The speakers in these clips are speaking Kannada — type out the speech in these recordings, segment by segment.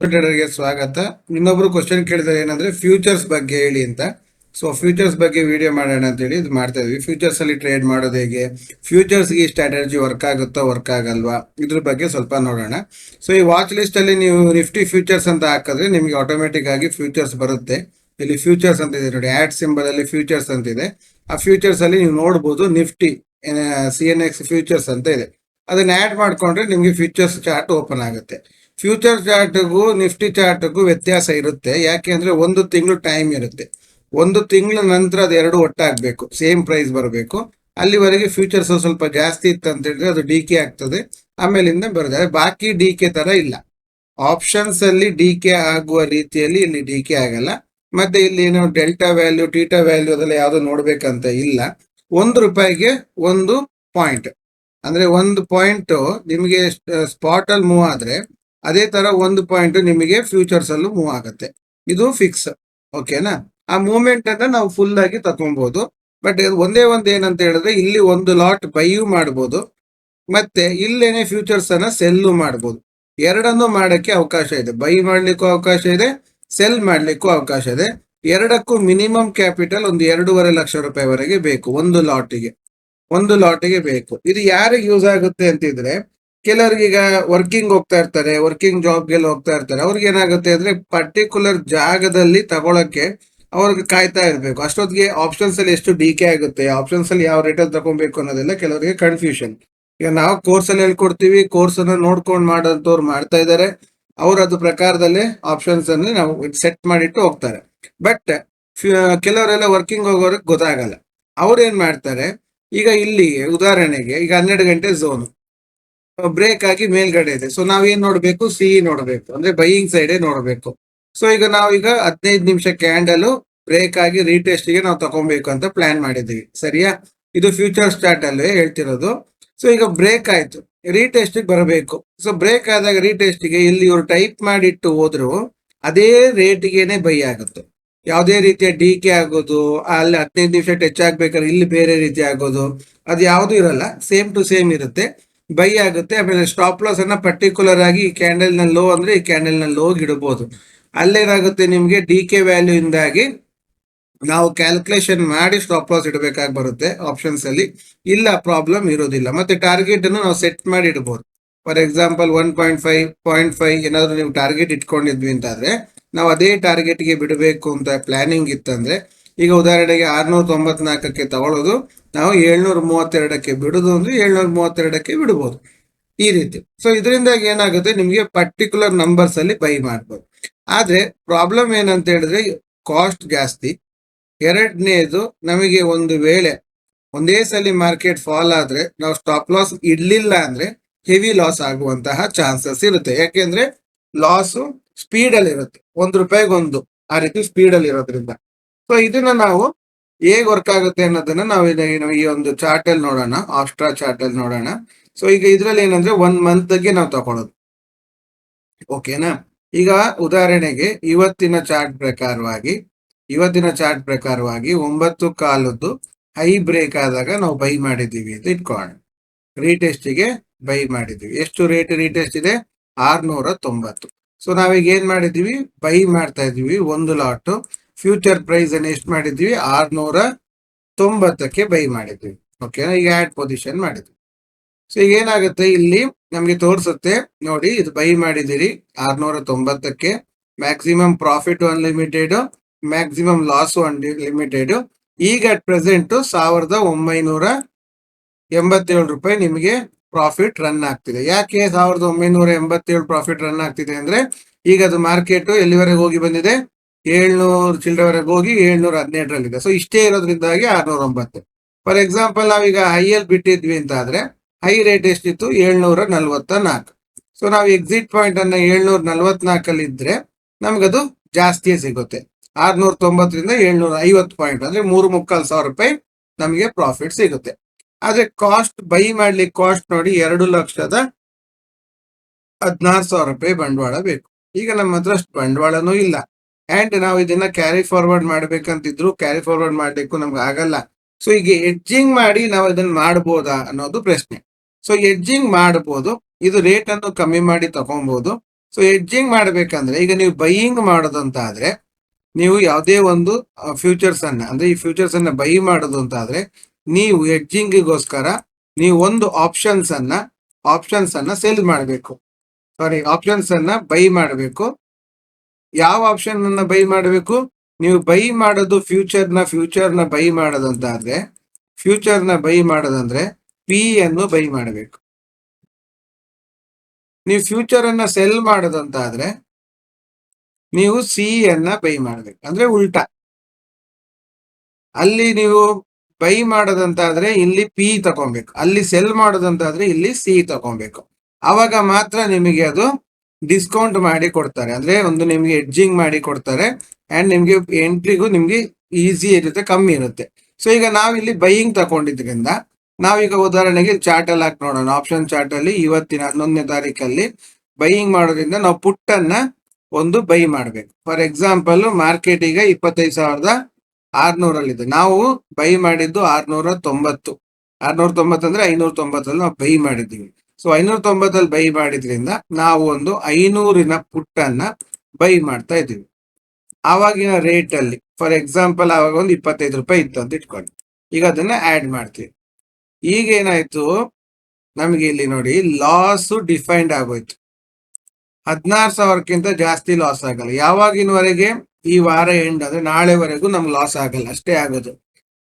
ಗೆ ಸ್ವಾಗತ. ಇನ್ನೊಬ್ರು ಕ್ವಶನ್ ಕೇಳಿದ್ರೆ ಏನಂದ್ರೆ ಫ್ಯೂಚರ್ಸ್ ಬಗ್ಗೆ ಹೇಳಿ ಅಂತ. ಸೊ ಫ್ಯೂಚರ್ಸ್ ಬಗ್ಗೆ ವಿಡಿಯೋ ಮಾಡೋಣ ಅಂತ ಹೇಳಿ ಇದು ಮಾಡ್ತಾ ಇದ್ವಿ. ಫ್ಯೂಚರ್ಸ್ ಅಲ್ಲಿ ಟ್ರೇಡ್ ಮಾಡೋದು ಹೇಗೆ? ಫ್ಯೂಚರ್ಸ್ ಈ ಸ್ಟ್ರಾಟಜಿ ವರ್ಕ್ ಆಗುತ್ತಾ ವರ್ಕ್ ಆಗಲ್ವಾ? ಇದ್ರ ಬಗ್ಗೆ ಸ್ವಲ್ಪ ನೋಡೋಣ. ಸೊ ಈ ವಾಚ್ ಲಿಸ್ಟ್ ಅಲ್ಲಿ ನೀವು ನಿಫ್ಟಿ ಫ್ಯೂಚರ್ಸ್ ಅಂತ ಹಾಕಿದ್ರೆ ನಿಮಗೆ ಆಟೋಮೆಟಿಕ್ ಆಗಿ ಫ್ಯೂಚರ್ಸ್ ಬರುತ್ತೆ. ಇಲ್ಲಿ ಫ್ಯೂಚರ್ಸ್ ಅಂತ ಇದೆ ನೋಡಿ. ಆಡ್ ಸಿಂಬಲ್ ಅಲ್ಲಿ ಫ್ಯೂಚರ್ಸ್ ಅಂತ ಇದೆ. ಆ ಫ್ಯೂಚರ್ಸ್ ಅಲ್ಲಿ ನೀವು ನೋಡಬಹುದು Nifty C N X futures ಅಂತ ಇದೆ. ಅದನ್ನ ಆಡ್ ಮಾಡ್ಕೊಂಡ್ರೆ ನಿಮಗೆ ಫ್ಯೂಚರ್ಸ್ ಚಾರ್ಟ್ ಓಪನ್ ಆಗುತ್ತೆ. ಫ್ಯೂಚರ್ ಚಾರ್ಟ್ಗೂ ನಿಫ್ಟಿ ಚಾರ್ಟ್ಗೂ ವ್ಯತ್ಯಾಸ ಇರುತ್ತೆ. ಯಾಕೆ ಅಂದರೆ ಒಂದು ತಿಂಗಳು ಟೈಮ್ ಇರುತ್ತೆ. ಒಂದು ತಿಂಗಳ ನಂತರ ಅದು ಎರಡು ಒಟ್ಟಾಗಬೇಕು. ಸೇಮ್ ಪ್ರೈಸ್ ಬರಬೇಕು. ಅಲ್ಲಿವರೆಗೆ ಫ್ಯೂಚರ್ಸ್ ಸ್ವಲ್ಪ ಜಾಸ್ತಿ ಇತ್ತು ಅಂತ ಹೇಳಿದ್ರೆ ಅದು ಡಿ ಕೆ ಆಗ್ತದೆ. ಆಮೇಲಿಂದ ಬರುತ್ತೆ. ಬಾಕಿ ಡಿ ಕೆ ಥರ ಇಲ್ಲ. ಆಪ್ಷನ್ಸ್ ಅಲ್ಲಿ ಡಿ ಕೆ ಆಗುವ ರೀತಿಯಲ್ಲಿ ಇಲ್ಲಿ ಡಿ ಕೆ ಆಗಲ್ಲ. ಮತ್ತೆ ಇಲ್ಲಿ ಏನೋ ಡೆಲ್ಟಾ ವ್ಯಾಲ್ಯೂ ಟೀಟಾ ವ್ಯಾಲ್ಯೂ ಅದೆಲ್ಲ ಯಾವ್ದು ನೋಡ್ಬೇಕಂತ ಇಲ್ಲ. ಒಂದು ರೂಪಾಯಿಗೆ ಒಂದು ಪಾಯಿಂಟ್ ಅಂದ್ರೆ ಒಂದು ಪಾಯಿಂಟ್ ನಿಮಗೆ ಸ್ಪಾಟ್ ಅಲ್ಲಿ ಮೂವ್ ಆದ್ರೆ ಅದೇ ತರ ಒಂದು ಪಾಯಿಂಟ್ ನಿಮಗೆ ಫ್ಯೂಚರ್ಸ್ ಅಲ್ಲೂ ಮೂವ್ ಆಗುತ್ತೆ. ಇದು ಫಿಕ್ಸ್ ಓಕೆನಾ ಆ ಮೂವ್ಮೆಂಟ್ ಅನ್ನ ನಾವು ಫುಲ್ ಆಗಿ ತಗೊಬಹುದು ಬಟ್ ಒಂದೇ ಒಂದ್ ಏನಂತ ಹೇಳಿದ್ರೆ ಇಲ್ಲಿ ಒಂದು ಲಾಟ್ ಬೈಯು ಮಾಡಬಹುದು ಮತ್ತೆ ಇಲ್ಲೇನೆ ಫ್ಯೂಚರ್ಸ್ ಅನ್ನ ಸೆಲ್ಲು ಮಾಡಬಹುದು ಎರಡನ್ನು ಮಾಡಕ್ಕೆ ಅವಕಾಶ ಇದೆ. ಬೈ ಮಾಡ್ಲಿಕ್ಕೂ ಅವಕಾಶ ಇದೆ ಸೆಲ್ ಮಾಡ್ಲಿಕ್ಕೂ ಅವಕಾಶ ಇದೆ. ಎರಡಕ್ಕೂ ಮಿನಿಮಮ್ ಕ್ಯಾಪಿಟಲ್ ಒಂದು ಎರಡೂವರೆ ಲಕ್ಷ ರೂಪಾಯಿವರೆಗೆ ಬೇಕು, ಒಂದು ಲಾಟಿಗೆ ಒಂದು ಲಾಟಿಗೆ ಬೇಕು. ಇದು ಯಾರಿಗೆ ಯೂಸ್ ಆಗುತ್ತೆ ಅಂತಿದ್ರೆ ಕೆಲವರಿಗೆ ಈಗ ವರ್ಕಿಂಗ್ ಹೋಗ್ತಾ ಇರ್ತಾರೆ ವರ್ಕಿಂಗ್ ಜಾಬ್ಗೆಲ್ಲ ಹೋಗ್ತಾ ಇರ್ತಾರೆ. ಅವ್ರಿಗೆ ಏನಾಗುತ್ತೆ ಅಂದ್ರೆ ಪರ್ಟಿಕ್ಯುಲರ್ ಜಾಗದಲ್ಲಿ ತಗೊಳಕ್ಕೆ ಅವ್ರಿಗೆ ಕಾಯ್ತಾ ಇರ್ಬೇಕು. ಅಷ್ಟೊತ್ತಿಗೆ ಆಪ್ಷನ್ಸ್ ಅಲ್ಲಿ ಎಷ್ಟು ಡಿ ಕೆ ಆಗುತ್ತೆ ಆಪ್ಷನ್ಸ್ ಅಲ್ಲಿ ಯಾವ ರೇಟಲ್ಲಿ ತಗೊಬೇಕು ಅನ್ನೋದೆಲ್ಲ ಕೆಲವರಿಗೆ ಕನ್ಫ್ಯೂಷನ್ ಈಗ ನಾವು ಕೋರ್ಸ್ ಅಲ್ಲಿ ಹೇಳ್ಕೊಡ್ತೀವಿ ಕೋರ್ಸ್ ಅನ್ನ ನೋಡ್ಕೊಂಡು ಮಾಡೋಂಥವ್ರು ಮಾಡ್ತಾ ಇದ್ದಾರೆ ಅವ್ರು ಅದು ಪ್ರಕಾರದಲ್ಲೇ ಆಪ್ಷನ್ಸ್ ಅನ್ನು ನಾವು ಸೆಟ್ ಮಾಡಿಟ್ಟು ಹೋಗ್ತಾರೆ. ಬಟ್ ಕೆಲವರೆಲ್ಲ ವರ್ಕಿಂಗ್ ಹೋಗೋರಿಗೆ ಗೊತ್ತಾಗಲ್ಲ. ಅವ್ರು ಏನ್ ಮಾಡ್ತಾರೆ, ಈಗ ಇಲ್ಲಿ ಉದಾಹರಣೆಗೆ ಈಗ ಹನ್ನೆರಡು ಗಂಟೆ ಝೋನ್ ಬ್ರೇಕ್ ಆಗಿ ಮೇಲ್ಗಡೆ ಇದೆ. ಸೊ ನಾವೇನ್ ನೋಡ್ಬೇಕು? ಸಿ ನೋಡ್ಬೇಕು. ಅಂದ್ರೆ ಬೈಯಿಂಗ್ ಸೈಡ್ ನೋಡ್ಬೇಕು. ಸೊ ಈಗ ನಾವೀಗ ಹದಿನೈದು ನಿಮಿಷ ಕ್ಯಾಂಡಲ್ ಬ್ರೇಕ್ ಆಗಿ ರೀಟೆಸ್ಟ್ಗೆ ನಾವು ತಗೊಬೇಕು ಅಂತ ಪ್ಲಾನ್ ಮಾಡಿದೀವಿ ಸರಿಯಾ? ಇದು ಫ್ಯೂಚರ್ ಸ್ಟಾರ್ಟ್ ಅಲ್ಲೇ ಹೇಳ್ತಿರೋದು. ಸೊ ಈಗ ಬ್ರೇಕ್ ಆಯ್ತು. ರೀಟೆಸ್ಟ್ ಬರಬೇಕು. ಸೊ ಬ್ರೇಕ್ ಆದಾಗ ರೀಟೆಸ್ಟ್ಗೆ ಇಲ್ಲಿ ಇವ್ರು ಟೈಪ್ ಮಾಡಿಟ್ಟು ಹೋದ್ರು ಅದೇ ರೇಟ್ಗೆನೆ ಬೈ ಆಗುತ್ತೆ. ಯಾವುದೇ ರೀತಿಯ ಡಿ ಕೆ ಆಗೋದು, ಅಲ್ಲಿ ಹದಿನೈದು ನಿಮಿಷ ಟಚ್ ಆಗ್ಬೇಕಾದ್ರೆ ಇಲ್ಲಿ ಬೇರೆ ರೀತಿ ಆಗೋದು, ಅದು ಯಾವುದು ಇರಲ್ಲ. ಸೇಮ್ ಟು ಸೇಮ್ ಇರುತ್ತೆ. ಬೈ ಆಗುತ್ತೆ. ಆಮೇಲೆ ಸ್ಟಾಪ್ ಲಾಸ್ ಅನ್ನ ಪರ್ಟಿಕ್ಯುಲರ್ ಆಗಿ ಈ ಕ್ಯಾಂಡಲ್ನ ಲೋ ಅಂದ್ರೆ ಈ ಕ್ಯಾಂಡಲ್ನ ಲೋ ಇಡಬಹುದು. ಅಲ್ಲೇನಾಗುತ್ತೆ ನಿಮ್ಗೆ ಡಿ ಕೆ ವ್ಯಾಲ್ಯೂ ಇಂದಾಗಿ ನಾವು ಕ್ಯಾಲ್ಕುಲೇಷನ್ ಮಾಡಿ ಸ್ಟಾಪ್ ಲಾಸ್ ಇಡಬೇಕಾಗಿ ಬರುತ್ತೆ ಆಪ್ಷನ್ಸ್ ಅಲ್ಲಿ. ಇಲ್ಲ ಪ್ರಾಬ್ಲಮ್ ಇರೋದಿಲ್ಲ. ಮತ್ತೆ ಟಾರ್ಗೆಟ್ ಅನ್ನು ನಾವು ಸೆಟ್ ಮಾಡಿ ಇಡಬಹುದು for example one point five point five ಏನಾದ್ರು ನೀವು ಟಾರ್ಗೆಟ್ ಇಟ್ಕೊಂಡಿದ್ವಿ ಅಂತಾದ್ರೆ, ನಾವು ಅದೇ ಟಾರ್ಗೆಟ್ಗೆ ಬಿಡಬೇಕು ಅಂತ ಪ್ಲಾನಿಂಗ್ ಇತ್ತಂದ್ರೆ ಈಗ ಉದಾಹರಣೆಗೆ ಆರ್ನೂರ ತೊಂಬತ್ನಾಲ್ಕಕ್ಕೆ ತಗೊಳ್ಳೋದು, ನಾವು ಏಳ್ನೂರ ಮೂವತ್ತೆರಡಕ್ಕೆ ಬಿಡೋದು ಅಂದ್ರೆ ಏಳ್ನೂರ ಮೂವತ್ತೆರಡಕ್ಕೆ ಬಿಡಬಹುದು ಈ ರೀತಿ. ಸೊ ಇದರಿಂದಾಗಿ ಏನಾಗುತ್ತೆ? ನಿಮಗೆ ಪರ್ಟಿಕ್ಯುಲರ್ ನಂಬರ್ಸ್ ಅಲ್ಲಿ ಬೈ ಮಾಡ್ಬೋದು. ಆದ್ರೆ ಪ್ರಾಬ್ಲಮ್ ಏನಂತ ಹೇಳಿದ್ರೆ ಕಾಸ್ಟ್ ಜಾಸ್ತಿ. ಎರಡನೇದು, ನಮಗೆ ಒಂದು ವೇಳೆ ಒಂದೇ ಸಲ ಮಾರ್ಕೆಟ್ ಫಾಲ್ ಆದ್ರೆ, ನಾವು ಸ್ಟಾಪ್ ಲಾಸ್ ಇಡ್ಲಿಲ್ಲ ಅಂದ್ರೆ ಹೆವಿ ಲಾಸ್ ಆಗುವಂತಹ ಚಾನ್ಸಸ್ ಇರುತ್ತೆ. ಯಾಕೆಂದ್ರೆ ಲಾಸು ಸ್ಪೀಡ್ ಅಲ್ಲಿ ಇರುತ್ತೆ ಒಂದು ರೂಪಾಯಿಗೆ ಒಂದು ಆ ರೀತಿ ಸ್ಪೀಡ್ ಅಲ್ಲಿ ಇರೋದ್ರಿಂದ ಸೊ ಇದನ್ನ ನಾವು ಹೇಗ್ ವರ್ಕ್ ಆಗುತ್ತೆ ಅನ್ನೋದನ್ನ ನಾವು ಈ ಒಂದು ಚಾರ್ಟ್ ಅಲ್ಲಿ ನೋಡೋಣ ಆಸ್ಟ್ರಾ ಚಾರ್ಟ್ ಅಲ್ಲಿ ನೋಡೋಣ. ಸೊ ಈಗ ಇದ್ರಲ್ಲಿ ಏನಂದ್ರೆ ಒನ್ ಮಂತ್ಗೆ ನಾವು ತಗೊಳ್ಳೋದು ಓಕೆನಾ ಈಗ ಉದಾಹರಣೆಗೆ ಇವತ್ತಿನ ಚಾರ್ಟ್ ಪ್ರಕಾರವಾಗಿ, ಇವತ್ತಿನ ಚಾರ್ಟ್ ಪ್ರಕಾರವಾಗಿ ಒಂಬತ್ತು ಕಾಲದ್ದು ಹೈ ಬ್ರೇಕ್ ಆದಾಗ ನಾವು ಬೈ ಮಾಡಿದ್ದೀವಿ ಅಂತ ಇಟ್ಕೊಳ್ಳೋಣ. ರೀಟೆಸ್ಟಿಗೆ ಬೈ ಮಾಡಿದ್ದೀವಿ. ಎಷ್ಟು ರೇಟ್ ರೀಟೆಸ್ಟ್ ಇದೆ? ಆರ್ನೂರ ತೊಂಬತ್ತು ಸೊ ನಾವೀಗ ಏನ್ ಮಾಡಿದೀವಿ ಬೈ ಮಾಡ್ತಾ ಇದೀವಿ ಒಂದು ಲಾಟ್ ಫ್ಯೂಚರ್ ಪ್ರೈಸ್ ಅನ್ನು ಎಷ್ಟು ಮಾಡಿದ್ವಿ? ಆರ್ನೂರ ತೊಂಬತ್ತಕ್ಕೆ ಬೈ ಮಾಡಿದ್ವಿ. ಓಕೆ ಈಗ ಆ್ಯಡ್ ಪೊಸಿಷನ್ ಮಾಡಿದ್ವಿ. ಸೊ ಈಗ ಏನಾಗುತ್ತೆ? ಇಲ್ಲಿ ನಮಗೆ ತೋರಿಸುತ್ತೆ, ನೋಡಿ, ಇದು ಬೈ ಮಾಡಿದಿರಿ ಆರ್ನೂರ ತೊಂಬತ್ತಕ್ಕೆ. Maximum profit unlimited maximum loss unlimited ಈಗ ಅಟ್ ಪ್ರೆಸೆಂಟ್ ಸಾವಿರದ ಒಂಬೈನೂರ ಎಂಬತ್ತೇಳು ರೂಪಾಯಿ ನಿಮಗೆ ಪ್ರಾಫಿಟ್ ರನ್ ಆಗ್ತಿದೆ. ಯಾಕೆ ಸಾವಿರದ ಒಂಬೈನೂರ ಎಂಬತ್ತೇಳು ಪ್ರಾಫಿಟ್ ರನ್ ಆಗ್ತಿದೆ ಅಂದ್ರೆ, ಈಗ ಅದು ಮಾರ್ಕೆಟ್ ಎಲ್ಲಿವರೆಗೆ ಹೋಗಿ ಬಂದಿದೆ? ಏಳ್ನೂರು ಚಿಲ್ಡ್ರವರೆಗೆ ಹೋಗಿ ಏಳ್ನೂರ ಹದಿನೆಂಟರಲ್ಲಿದೆ. ಸೊ ಇಷ್ಟೇ ಇರೋದ್ರಿಂದಾಗಿ ಆರ್ನೂರ ಒಂಬತ್ತು ಫಾರ್ ಎಕ್ಸಾಂಪಲ್ ನಾವೀಗ ಹೈಯಲ್ಲಿ ಬಿಟ್ಟಿದ್ವಿ ಅಂತ ಆದ್ರೆ ಹೈ ರೇಟ್ ಎಷ್ಟಿತ್ತು? ಏಳ್ನೂರ ನಲ್ವತ್ತ ನಾಲ್ಕು ಸೊ ನಾವು ಎಕ್ಸಿಟ್ ಪಾಯಿಂಟ್ ಅನ್ನ ಏಳ್ನೂರ ನಲ್ವತ್ನಾಲ್ಕಲ್ಲಿ ಇದ್ರೆ ನಮ್ಗದು ಜಾಸ್ತಿಯೇ ಸಿಗುತ್ತೆ. ಆರ್ನೂರ ತೊಂಬತ್ತರಿಂದ ಏಳ್ನೂರ ಐವತ್ತು ಪಾಯಿಂಟ್ ಅಂದ್ರೆ ಮೂರು ಮುಕ್ಕಾಲು ಸಾವಿರ ರೂಪಾಯಿ ನಮಗೆ ಪ್ರಾಫಿಟ್ ಸಿಗುತ್ತೆ. ಆದ್ರೆ ಕಾಸ್ಟ್ ಬೈ ಮಾಡ್ಲಿಕ್ಕೆ ಕಾಸ್ಟ್ ನೋಡಿ ಎರಡು ಲಕ್ಷದ ಹದಿನಾರು ಸಾವಿರ ರೂಪಾಯಿ ಬಂಡವಾಳ ಬೇಕು. ಈಗ ನಮ್ಮ ಹತ್ರ ಅಷ್ಟು ಬಂಡವಾಳನೂ ಇಲ್ಲ. ಅಂಡ್ ನಾವು ಇದನ್ನ ಕ್ಯಾರಿ ಫಾರ್ವರ್ಡ್ ಮಾಡ್ಬೇಕಂತಿದ್ರು ಕ್ಯಾರಿ ಫಾರ್ವರ್ಡ್ ಮಾಡ್ಲಿಕ್ಕೂ ನಮ್ಗೆ ಆಗಲ್ಲ. ಸೊ ಈಗ ಎಡ್ಜಿಂಗ್ ಮಾಡಿ ನಾವು ಇದನ್ನ ಮಾಡ್ಬೋದಾ ಅನ್ನೋದು ಪ್ರಶ್ನೆ. ಸೊ ಎಡ್ಜಿಂಗ್ ಮಾಡಬಹುದು ಇದು ರೇಟ್ ಅನ್ನು ಕಮ್ಮಿ ಮಾಡಿ ತಗೊಬಹುದು ಸೊ ಎಡ್ಜಿಂಗ್ ಮಾಡ್ಬೇಕಂದ್ರೆ, ಈಗ ನೀವು ಬೈಯಿಂಗ್ ಮಾಡೋದಂತ ಆದ್ರೆ ನೀವು ಯಾವುದೇ ಒಂದು ಫ್ಯೂಚರ್ಸ್ ಅನ್ನ, ಅಂದ್ರೆ ಈ ಫ್ಯೂಚರ್ಸ್ ಅನ್ನ ಬೈ ಮಾಡೋದು ಅಂತ ಆದ್ರೆ ನೀವು ಎಡ್ಜಿಂಗಿಗೋಸ್ಕರ ನೀವು ಒಂದು ಆಪ್ಷನ್ಸ್ ಅನ್ನ ಆಪ್ಷನ್ಸ್ ಅನ್ನ ಸೇಲ್ ಮಾಡಬೇಕು. ಸಾರಿ ಆಪ್ಷನ್ಸ್ ಅನ್ನ ಬೈ ಮಾಡಬೇಕು. ಯಾವ ಆಪ್ಷನ್ ಅನ್ನ ಬೈ ಮಾಡಬೇಕು? ನೀವು ಬೈ ಮಾಡೋದು ಫ್ಯೂಚರ್ನ ಫ್ಯೂಚರ್ನ ಬೈ ಮಾಡೋದಂತಾದ್ರೆ ಫ್ಯೂಚರ್ನ ಬೈ ಮಾಡೋದಂದ್ರೆ ಪಿ ಅನ್ನು ಬೈ ಮಾಡಬೇಕು. ನೀವು ಫ್ಯೂಚರ್ ಅನ್ನ ಸೆಲ್ ಮಾಡೋದಂತಾದ್ರೆ, ನೀವು ಸಿ ಅನ್ನ ಬೈ ಮಾಡಬೇಕು. ಅಂದ್ರೆ ಉಲ್ಟಾ. ಅಲ್ಲಿ ನೀವು ಬೈ ಮಾಡೋದಂತಾದ್ರೆ ಇಲ್ಲಿ ಪಿ ತಗೊಬೇಕು ಅಲ್ಲಿ ಸೆಲ್ ಮಾಡೋದಂತಾದ್ರೆ ಇಲ್ಲಿ ಸಿ ತಗೊಬೇಕು ಅವಾಗ ಮಾತ್ರ ನಿಮಗೆ ಅದು ಡಿಸ್ಕೌಂಟ್ ಮಾಡಿ ಕೊಡ್ತಾರೆ. ಅಂದ್ರೆ ಒಂದು ನಿಮ್ಗೆ ಎಡ್ಜಿಂಗ್ ಮಾಡಿ ಕೊಡ್ತಾರೆ. ಅಂಡ್ ನಿಮ್ಗೆ ಎಂಟ್ರಿಗೂ ನಿಮ್ಗೆ ಈಸಿ ಇರುತ್ತೆ, ಕಮ್ಮಿ ಇರುತ್ತೆ. ಸೊ ಈಗ ನಾವಿಲ್ಲಿ ಬೈಯಿಂಗ್ ತಗೊಂಡಿದ್ರಿಂದ, ನಾವೀಗ ಉದಾಹರಣೆಗೆ ಚಾರ್ಟ್ ಅಲ್ಲಿ ಹಾಕಿ ನೋಡೋಣ. ಆಪ್ಷನ್ ಚಾರ್ಟ್ ಅಲ್ಲಿ ಇವತ್ತಿನ ಹನ್ನೊಂದನೇ ತಾರೀಕಲ್ಲಿ ಬೈಯಿಂಗ್ ಮಾಡೋದ್ರಿಂದ ನಾವು ಪುಟ್ ಅನ್ನ ಒಂದು ಬೈ ಮಾಡ್ಬೇಕು. ಫಾರ್ ಎಕ್ಸಾಂಪಲ್ ಮಾರ್ಕೆಟ್ ಈಗ ಇಪ್ಪತ್ತೈದು ಸಾವಿರದ ಆರ್ನೂರಲ್ಲಿದೆ. ನಾವು ಬೈ ಮಾಡಿದ್ದು ಆರ್ನೂರ ತೊಂಬತ್ತು. ಆರ್ನೂರ ತೊಂಬತ್ತಂದ್ರೆ ಐನೂರ ತೊಂಬತ್ತಲ್ಲಿ ನಾವು ಬೈ ಮಾಡಿದ್ದೀವಿ. ಸೊ ಐನೂರ ತೊಂಬತ್ತಲ್ಲಿ ಬೈ ಮಾಡಿದ್ರಿಂದ ನಾವು ಒಂದು ಐನೂರಿನ ಪುಟ್ಟನ್ನ ಬೈ ಮಾಡ್ತಾ ಇದ್ದೀವಿ. ಆವಾಗಿನ ರೇಟ್ ಅಲ್ಲಿ ಫಾರ್ ಎಕ್ಸಾಂಪಲ್ ಆವಾಗ ಒಂದು ಇಪ್ಪತ್ತೈದು ರೂಪಾಯಿ ಇತ್ತು ಅಂತ ಇಟ್ಕೊಳ್ಳಿ. ಈಗ ಅದನ್ನ ಆಡ್ ಮಾಡ್ತೀವಿ. ಈಗ ಏನಾಯ್ತು ನಮಗೆ ಇಲ್ಲಿ ನೋಡಿ ಲಾಸ್ ಡಿಫೈನ್ಡ್ ಆಗೋಯ್ತು. ಹದಿನಾರು ಸಾವಿರಕ್ಕಿಂತ ಜಾಸ್ತಿ ಲಾಸ್ ಆಗಲ್ಲ. ಯಾವಾಗಿನವರೆಗೆ? ಈ ವಾರ ಎಂಡ್ ಅಂದ್ರೆ ನಾಳೆವರೆಗೂ ನಮ್ಗೆ ಲಾಸ್ ಆಗಲ್ಲ. ಅಷ್ಟೇ ಆಗೋದು.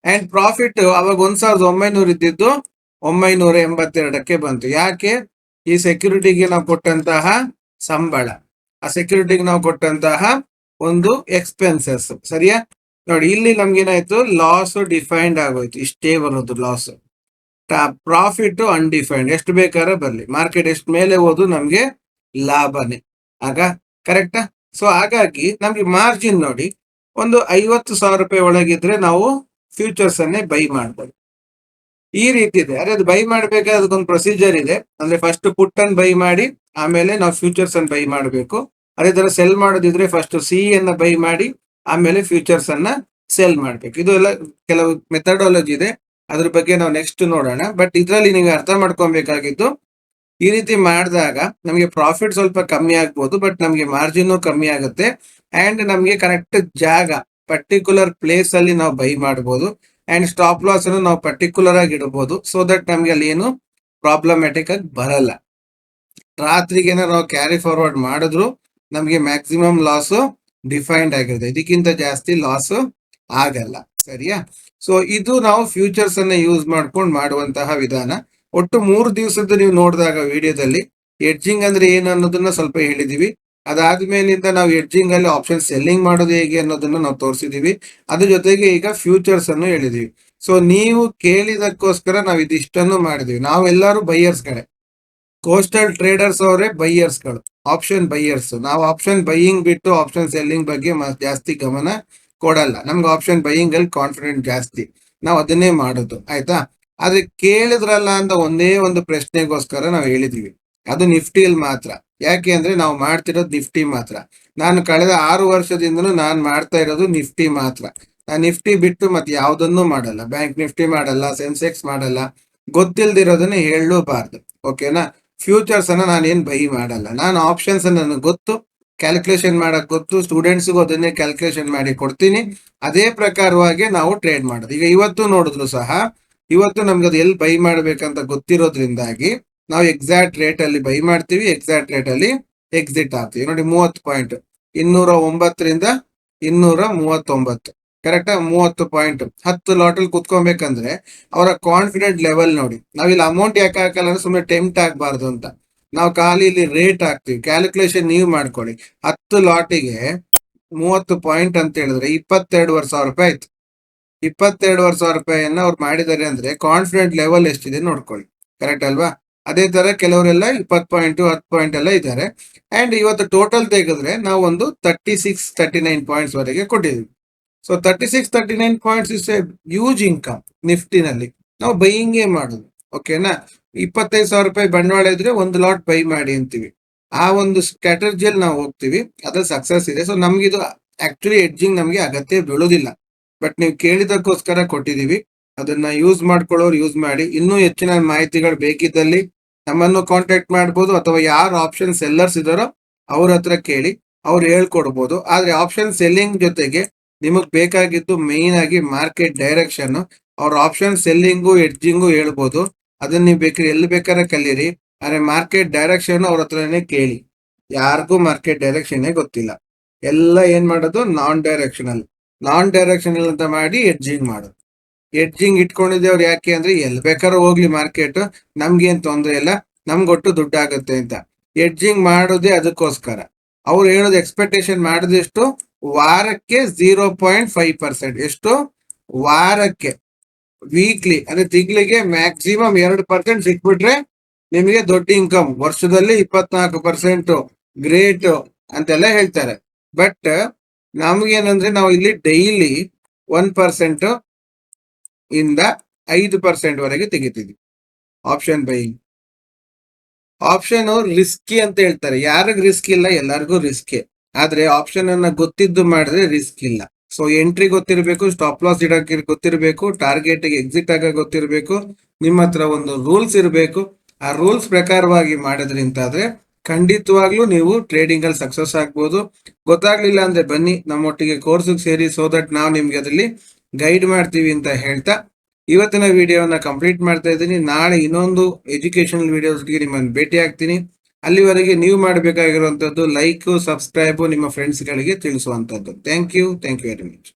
ಅಂಡ್ ಪ್ರಾಫಿಟ್ ಅವಾಗ ಒಂದ್ ಸಾವಿರದ ಒಂಬೈನೂರ ಇದ್ದಿದ್ದು ಒಂಬೈನೂರ ಎಂಬತ್ತೆರಡಕ್ಕೆ ಬಂತು. ಯಾಕೆ? ಈ ಸೆಕ್ಯೂರಿಟಿಗೆ ನಾವು ಕೊಟ್ಟಂತಹ ಸಂಬಳ. ಆ ಸೆಕ್ಯೂರಿಟಿಗೆ ನಾವು ಕೊಟ್ಟಂತಹ ಒಂದು ಎಕ್ಸ್ಪೆನ್ಸಸ್ ಸರಿಯಾ? ನೋಡಿ, ಇಲ್ಲಿ ನಮ್ಗೇನಾಯ್ತು ಲಾಸ್ ಡಿಫೈನ್ಡ್ ಆಗೋಯ್ತು. ಇಷ್ಟೇ ಬರೋದು ಲಾಸ್ ಪ್ರಾಫಿಟ್ ಅನ್ಡಿಫೈನ್ಡ್ ಎಷ್ಟು ಬೇಕಾದ್ರೆ ಬರಲಿ. ಮಾರ್ಕೆಟ್ ಎಷ್ಟು ಮೇಲೆ ಹೋದು ನಮ್ಗೆ ಲಾಭನೇ. ಆಗ? ಕರೆಕ್ಟಾ ಸೊ ಹಾಗಾಗಿ ನಮ್ಗೆ ಮಾರ್ಜಿನ್ ನೋಡಿ, ಒಂದು ಐವತ್ತು ಸಾವಿರ ರೂಪಾಯಿ ಒಳಗಿದ್ರೆ ನಾವು ಫ್ಯೂಚರ್ಸ್ ಅನ್ನೇ ಬೈ ಮಾಡ್ಬೋದು. ಈ ರೀತಿ ಇದೆ. ಅದೇ ಅದು ಬೈ ಮಾಡ್ಬೇಕಾದ್ರೆ ಅದಕ್ಕೊಂದು ಪ್ರೊಸೀಜರ್ ಇದೆ. ಅಂದ್ರೆ ಫಸ್ಟ್ ಪುಟ್ ಅನ್ನು ಬೈ ಮಾಡಿ, ಆಮೇಲೆ ನಾವು ಫ್ಯೂಚರ್ಸ್ ಅನ್ನು ಬೈ ಮಾಡಬೇಕು. ಅದೇ ತರ ಸೆಲ್ ಮಾಡೋದಿದ್ರೆ ಫಸ್ಟ್ ಸಿ ಅನ್ನ ಬೈ ಮಾಡಿ, ಆಮೇಲೆ ಫ್ಯೂಚರ್ಸ್ ಅನ್ನ ಸೆಲ್ ಮಾಡ್ಬೇಕು. ಇದು ಎಲ್ಲ ಕೆಲವು ಮೆಥಡಾಲಜಿ ಇದೆ. ಅದ್ರ ಬಗ್ಗೆ ನಾವು ನೆಕ್ಸ್ಟ್ ನೋಡೋಣ. ಬಟ್ ಇದರಲ್ಲಿ ನೀವು ಅರ್ಥ ಮಾಡ್ಕೊಬೇಕಾಗಿದ್ದು ಈ ರೀತಿ ಮಾಡಿದಾಗ ನಮಗೆ ಪ್ರಾಫಿಟ್ ಸ್ವಲ್ಪ ಕಮ್ಮಿ ಆಗ್ಬೋದು ಬಟ್ ನಮಗೆ ಮಾರ್ಜಿನ್ ಕಮ್ಮಿ ಆಗುತ್ತೆ. ಅಂಡ್ ನಮಗೆ ಕರೆಕ್ಟ್ ಜಾಗ ಪರ್ಟಿಕ್ಯುಲರ್ ಪ್ಲೇಸ್ ಅಲ್ಲಿ ನಾವು ಬೈ ಮಾಡಬಹುದು ಅಂಡ್ ಸ್ಟಾಪ್ ಲಾಸ್ ಅನ್ನು ನಾವು ಪರ್ಟಿಕ್ಯುಲರ್ ಆಗಿ ಇಡಬಹುದು ಸೊ ದಟ್ ನಮ್ಗೆ ಅಲ್ಲಿ ಏನು ಪ್ರಾಬ್ಲಮ್ಯಾಟಿಕ್ ಆಗಿ ಬರಲ್ಲ. ರಾತ್ರಿಗೆ ನಾವು ಕ್ಯಾರಿ ಫಾರ್ವರ್ಡ್ ಮಾಡಿದ್ರು, ನಮಗೆ ಮ್ಯಾಕ್ಸಿಮಮ್ ಲಾಸ್ ಡಿಫೈನ್ಡ್ ಆಗಿರುತ್ತೆ. ಇದಕ್ಕಿಂತ ಜಾಸ್ತಿ ಲಾಸ್ ಆಗಲ್ಲ. ಸರಿಯಾ? ಸೊ ಇದು ನಾವು ಫ್ಯೂಚರ್ಸ್ ಅನ್ನ ಯೂಸ್ ಮಾಡ್ಕೊಂಡು ಮಾಡುವಂತಹ ವಿಧಾನ. ಒಟ್ಟು ಮೂರು ದಿವಸದ್ದು ನೀವು ನೋಡಿದಾಗ ವಿಡಿಯೋದಲ್ಲಿ ಎಡ್ಜಿಂಗ್ ಅಂದ್ರೆ ಏನು ಅನ್ನೋದನ್ನ ಸ್ವಲ್ಪ ಹೇಳಿದೀವಿ. ಅದಾದ್ಮೇಲಿಂದ ನಾವು ಎಡ್ಜಿಂಗ್ ಅಲ್ಲಿ ಆಪ್ಷನ್ ಸೆಲ್ಲಿಂಗ್ ಮಾಡೋದು ಹೇಗೆ ಅನ್ನೋದನ್ನ ನಾವು ತೋರಿಸಿದೀವಿ. ಅದ್ರ ಜೊತೆಗೆ ಈಗ ಫ್ಯೂಚರ್ಸ್ ಅನ್ನು ಹೇಳಿದೀವಿ. ಸೊ ನೀವು ಕೇಳಿದಕ್ಕೋಸ್ಕರ ನಾವು ಇದಿಷ್ಟನ್ನು ಮಾಡಿದೀವಿ. ನಾವೆಲ್ಲರೂ ಬೈಯರ್ಸ್ ಕಡೆ. ಕೋಸ್ಟಲ್ ಟ್ರೇಡರ್ಸ್ ಅವರೇ ಬೈಯರ್ಸ್ಗಳು. ಆಪ್ಷನ್ ಬೈಯರ್ಸ್ ನಾವು ಆಪ್ಷನ್ ಬೈಯಿಂಗ್ ಬಿಟ್ಟು ಆಪ್ಷನ್ ಸೆಲ್ಲಿಂಗ್ ಬಗ್ಗೆ ಜಾಸ್ತಿ ಗಮನ ಕೊಡಲ್ಲ. ನಮ್ಗೆ ಆಪ್ಷನ್ ಬೈಯಿಂಗ್ ಅಲ್ಲಿ ಕಾನ್ಫಿಡೆಂಟ್ ಜಾಸ್ತಿ. ನಾವು ಅದನ್ನೇ ಮಾಡೋದು. ಆಯ್ತಾ? ಆದ್ರೆ ಕೇಳಿದ್ರಲ್ಲ ಅಂತ ಒಂದೇ ಒಂದು ಪ್ರಶ್ನೆಗೋಸ್ಕರ ನಾವು ಹೇಳಿದೀವಿ. ಅದು ನಿಫ್ಟಿಯಲ್ಲಿ ಮಾತ್ರ. ಯಾಕೆ ಅಂದ್ರೆ ನಾವು ಮಾಡ್ತಿರೋದು ನಿಫ್ಟಿ ಮಾತ್ರ. ನಾನು ಕಳೆದ ಆರು ವರ್ಷದಿಂದನೂ ನಾನು ಮಾಡ್ತಾ ಇರೋದು ನಿಫ್ಟಿ ಮಾತ್ರ. ನಾನು ನಿಫ್ಟಿ ಬಿಟ್ಟು ಮತ್ತೆ ಯಾವುದನ್ನು ಮಾಡಲ್ಲ. ಬ್ಯಾಂಕ್ ನಿಫ್ಟಿ ಮಾಡಲ್ಲ, ಸೆನ್ಸೆಕ್ಸ್ ಮಾಡಲ್ಲ. ಗೊತ್ತಿಲ್ದಿರೋದನ್ನ ಹೇಳಲೂಬಾರ್ದು. ಓಕೆನಾ? ಫ್ಯೂಚರ್ಸ್ ಅನ್ನ ನಾನು ಏನ್ ಬೈ ಮಾಡಲ್ಲ. ನಾನು ಆಪ್ಷನ್ಸ್ ನನಗೆ ಗೊತ್ತು. ಕ್ಯಾಲ್ಕುಲೇಷನ್ ಮಾಡಕ್ ಗೊತ್ತು. ಸ್ಟೂಡೆಂಟ್ಸ್ಗೂ ಅದನ್ನೇ ಕ್ಯಾಲ್ಕುಲೇಷನ್ ಮಾಡಿ ಕೊಡ್ತೀನಿ. ಅದೇ ಪ್ರಕಾರವಾಗಿ ನಾವು ಟ್ರೇಡ್ ಮಾಡೋದು. ಈಗ ಇವತ್ತು ನೋಡಿದ್ರು ಸಹ, ಇವತ್ತು ನಮ್ಗೆ ಅದು ಎಲ್ಲಿ ಬೈ ಮಾಡ್ಬೇಕಂತ ಗೊತ್ತಿರೋದ್ರಿಂದಾಗಿ ನಾವು ಎಕ್ಸಾಕ್ಟ್ ರೇಟ್ ಅಲ್ಲಿ ಬೈ ಮಾಡ್ತೀವಿ ಎಕ್ಸಾಕ್ಟ್ ರೇಟ್ ಅಲ್ಲಿ ಎಕ್ಸಿಟ್ ಆಗ್ತೀವಿ. ನೋಡಿ ಮೂವತ್ತು ಪಾಯಿಂಟ್ ಇನ್ನೂರ ಒಂಬತ್ತರಿಂದ ಇನ್ನೂರ ಮೂವತ್ತೊಂಬತ್ತು. ಕರೆಕ್ಟಾ ಮೂವತ್ತು ಪಾಯಿಂಟ್ ಹತ್ತು ಲಾಟಲ್ ಕುತ್ಕೊಬೇಕಂದ್ರೆ ಅವರ ಕಾನ್ಫಿಡೆಂಟ್ ಲೆವೆಲ್ ನೋಡಿ. ನಾವಿಲ್ಲಿ ಅಮೌಂಟ್ ಯಾಕೆ ಹಾಕಲ್ಲ ಅಂದ್ರೆ ಸುಮ್ಮನೆ ಟೆಂಪ್ಟ್ ಆಗ್ಬಾರ್ದು ಅಂತ. ನಾವು ಖಾಲಿ ಇಲ್ಲಿ ರೇಟ್ ಹಾಕ್ತಿವಿ. ಕ್ಯಾಲ್ಕುಲೇಷನ್ ನೀವು ಮಾಡ್ಕೊಳ್ಳಿ. ಹತ್ತು ಲಾಟಿಗೆ ಮೂವತ್ತು ಪಾಯಿಂಟ್ ಅಂತ ಹೇಳಿದ್ರೆ ಇಪ್ಪತ್ತೆರಡುವರೆ ಸಾವಿರ ರೂಪಾಯಿ ಆಯ್ತು. ಇಪ್ಪತ್ತೆರಡುವರೆ ಸಾವಿರ ರೂಪಾಯಿಯನ್ನ ಅವ್ರು ಮಾಡಿದ್ದಾರೆ ಅಂದ್ರೆ ಕಾನ್ಫಿಡೆಂಟ್ ಲೆವೆಲ್ ಎಷ್ಟಿದೆ ನೋಡ್ಕೊಳ್ಳಿ. ಕರೆಕ್ಟ್ ಅಲ್ವಾ? ಅದೇ ತರ ಕೆಲವರೆಲ್ಲ ಇಪ್ಪತ್ತು ಪಾಯಿಂಟ್ ಹತ್ತು ಪಾಯಿಂಟ್ ಎಲ್ಲ ಇದ್ದಾರೆ. ಅಂಡ್ ಇವತ್ತು ಟೋಟಲ್ ತೆಗೆದ್ರೆ ನಾವು ಒಂದು thirty six thirty nine points ವರೆಗೆ ಕೊಟ್ಟಿದ್ದೀವಿ. So thirty six thirty nine points is a huge income ನಿಫ್ಟಿನಲ್ಲಿ. ನಾವು ಬೈಯಿಂಗೇ ಮಾಡೋದು ಓಕೆನಾ ಇಪ್ಪತ್ತೈದು ಸಾವಿರ ರೂಪಾಯಿ ಬಂಡವಾಳ ಇದ್ರೆ ಒಂದು ಲಾಟ್ ಬೈ ಮಾಡಿ ಅಂತೀವಿ. ಆ ಒಂದು ಸ್ಟ್ರಾಟಜಿಯಲ್ಲಿ ನಾವು ಹೋಗ್ತೀವಿ. ಅದ್ರಲ್ಲಿ ಸಕ್ಸಸ್ ಇದೆ. ಸೊ ಇದು ಆಕ್ಚುಲಿ ಎಡ್ಜಿಂಗ್ ನಮಗೆ ಅಗತ್ಯ ಬೀಳೋದಿಲ್ಲ. ಬಟ್ ನೀವು ಕೇಳಿದಕ್ಕೋಸ್ಕರ ಕೊಟ್ಟಿದೀವಿ ಅದನ್ನ ಯೂಸ್ ಮಾಡ್ಕೊಳ್ಳೋರು ಯೂಸ್ ಮಾಡಿ. ಇನ್ನೂ ಹೆಚ್ಚಿನ ಮಾಹಿತಿಗಳು ಬೇಕಿದ್ದಲ್ಲಿ ನಮ್ಮನ್ನು ಕಾಂಟ್ಯಾಕ್ಟ್ ಮಾಡ್ಬೋದು ಅಥವಾ ಯಾರು ಆಪ್ಷನ್ ಸೆಲ್ಲರ್ಸ್ ಇದಾರೋ ಅವ್ರ ಹತ್ರ ಕೇಳಿ ಅವ್ರು ಹೇಳ್ಕೊಡ್ಬೋದು. ಆದರೆ ಆಪ್ಷನ್ ಸೆಲ್ಲಿಂಗ್ ಜೊತೆಗೆ ನಿಮಗೆ ಬೇಕಾಗಿದ್ದು ಮೇನ್ ಆಗಿ ಮಾರ್ಕೆಟ್ ಡೈರೆಕ್ಷನ್ ಅವ್ರ ಆಪ್ಷನ್ ಸೆಲ್ಲಿಂಗು ಎಡ್ಜಿಂಗು ಹೇಳ್ಬೋದು. ಅದನ್ನ ನೀವು ಬೇಕಾದ್ರೆ ಎಲ್ಲಿ ಬೇಕಾದ್ರೆ ಕಲೀರಿ. ಆದರೆ ಮಾರ್ಕೆಟ್ ಡೈರೆಕ್ಷನ್ ಅವ್ರ ಹತ್ರನೇ ಕೇಳಿ. ಯಾರಿಗೂ ಮಾರ್ಕೆಟ್ ಡೈರೆಕ್ಷನ್ ಗೊತ್ತಿಲ್ಲ. ಎಲ್ಲ ಏನ್ ಮಾಡೋದು? ನಾನ್ ಡೈರೆಕ್ಷನಲ್ ನಾನ್ ಡೈರೆಕ್ಷನಲ್ ಅಂತ ಮಾಡಿ ಎಡ್ಜಿಂಗ್ ಮಾಡೋದು. ಎಡ್ಜಿಂಗ್ ಇಟ್ಕೊಂಡಿದ್ದೇವ್ರು ಯಾಕೆ ಅಂದ್ರೆ ಎಲ್ಲಿ ಬೇಕಾದ್ರೂ ಹೋಗ್ಲಿ ಮಾರ್ಕೆಟ್, ನಮ್ಗೇನ್ ತೊಂದರೆ ಇಲ್ಲ ನಮ್ಗೊಟ್ಟು ದುಡ್ಡು ಆಗುತ್ತೆ ಅಂತ. ಎಡ್ಜಿಂಗ್ ಮಾಡೋದೇ ಅದಕ್ಕೋಸ್ಕರ. ಅವ್ರು ಹೇಳೋದು ಎಕ್ಸ್ಪೆಕ್ಟೇಷನ್ ಮಾಡಿದಷ್ಟು ವಾರಕ್ಕೆ ಝೀರೋ ಪಾಯಿಂಟ್ ಫೈವ್ ಪರ್ಸೆಂಟ್ ಎಷ್ಟು? ವಾರಕ್ಕೆ. ವೀಕ್ಲಿ ಅಂದ್ರೆ ತಿಂಗಳಿಗೆ ಮ್ಯಾಕ್ಸಿಮಮ್ ಎರಡು ಪರ್ಸೆಂಟ್ ಸಿಕ್ಬಿಟ್ರೆ ನಿಮಗೆ ದೊಡ್ಡ ಇನ್ಕಮ್ ವರ್ಷದಲ್ಲಿ ಇಪ್ಪತ್ನಾಲ್ಕು ಪರ್ಸೆಂಟ್ ಗ್ರೇಟ್ ಅಂತೆಲ್ಲ ಹೇಳ್ತಾರೆ. ಬಟ್ ನಮ್ಗೇನಂದ್ರೆ ನಾವು ಇಲ್ಲಿ ಡೈಲಿ ಒನ್ ಪರ್ಸೆಂಟ್ ಇಂದ ಐದು ಪರ್ಸೆಂಟ್ ವರೆಗೆ ತೆಗಿತಿದ್ವಿ ಆಪ್ಷನ್ ಬೈ. ಆಪ್ಷನ್ ರಿಸ್ಕಿ ಅಂತ ಹೇಳ್ತಾರೆ. ಯಾರಿಗ ರಿಸ್ಕ್ ಇಲ್ಲ? ಎಲ್ಲರಿಗೂ ರಿಸ್ಕ್ ಆದ್ರೆ ಆಪ್ಷನ್ ಅನ್ನ ಗೊತ್ತಿದ್ದು ಮಾಡಿದ್ರೆ ರಿಸ್ಕ್ ಇಲ್ಲ. ಸೊ ಎಂಟ್ರಿ ಗೊತ್ತಿರಬೇಕು ಸ್ಟಾಪ್ ಲಾಸ್ ಇಡಕ್ಕೆ ಗೊತ್ತಿರಬೇಕು ಟಾರ್ಗೆಟ್ ಎಕ್ಸಿಟ್ ಆಗ ಗೊತ್ತಿರಬೇಕು, ನಿಮ್ಮ ಹತ್ರ ಒಂದು ರೂಲ್ಸ್ ಇರಬೇಕು. ಆ ರೂಲ್ಸ್ ಪ್ರಕಾರವಾಗಿ ಮಾಡಿದ್ರಿಂತಾದ್ರೆ ಖಂಡಿತವಾಗ್ಲೂ ನೀವು ಟ್ರೇಡಿಂಗ್ ಅಲ್ಲಿ ಸಕ್ಸಸ್ ಆಗ್ಬೋದು. ಗೊತ್ತಾಗ್ಲಿಲ್ಲ ಅಂದ್ರೆ ಬನ್ನಿ, ನಮ್ಮೊಟ್ಟಿಗೆ ಕೋರ್ಸಿಗೆ ಸೇರಿ ಸೋ ದಟ್ ನಾವು ನಿಮ್ಗೆ ಅದರಲ್ಲಿ ಗೈಡ್ ಮಾಡ್ತೀವಿ ಅಂತ ಹೇಳ್ತಾ ಇವತ್ತಿನ ವಿಡಿಯೋನ ಕಂಪ್ಲೀಟ್ ಮಾಡ್ತಾ ಇದ್ದೀನಿ. ನಾಳೆ ಇನ್ನೊಂದು ಎಜುಕೇಶನಲ್ ವಿಡಿಯೋಸ್ಗೆ ನಿಮ್ಮನ್ನು ಭೇಟಿ ಆಗ್ತೀನಿ. ಅಲ್ಲಿವರೆಗೆ ನೀವು ಮಾಡಬೇಕಾಗಿರುವಂಥದ್ದು ಲೈಕ್ ಸಬ್ಸ್ಕ್ರೈಬು ನಿಮ್ಮ ಫ್ರೆಂಡ್ಸ್ಗಳಿಗೆ ತಿಳಿಸುವಂಥದ್ದು. Thank you thank you very much